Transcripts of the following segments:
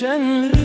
geçenler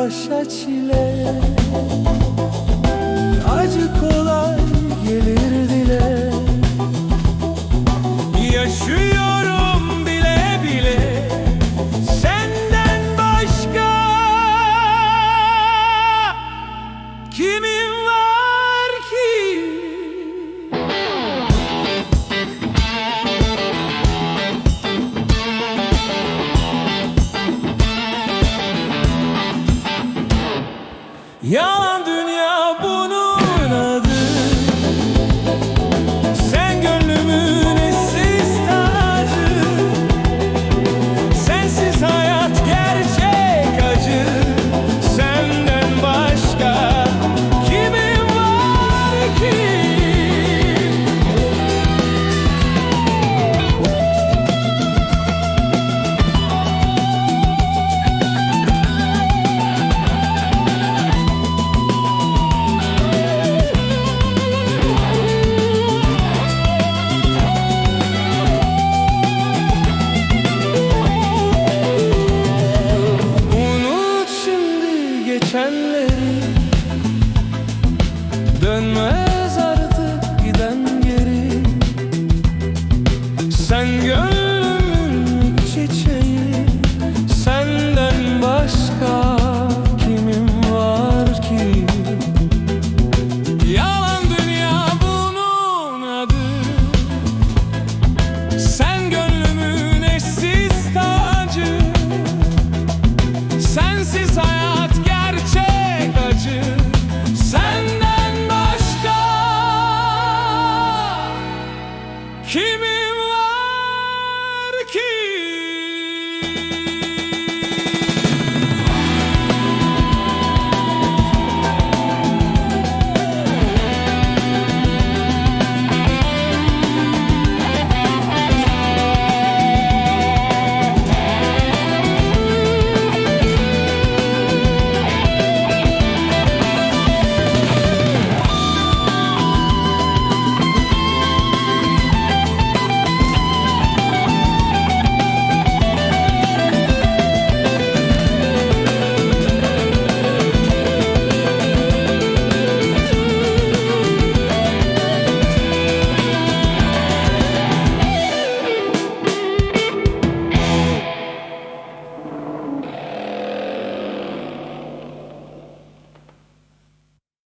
başa çile. Acı kolay gelir dile. Yaşıyorum. Yo! en me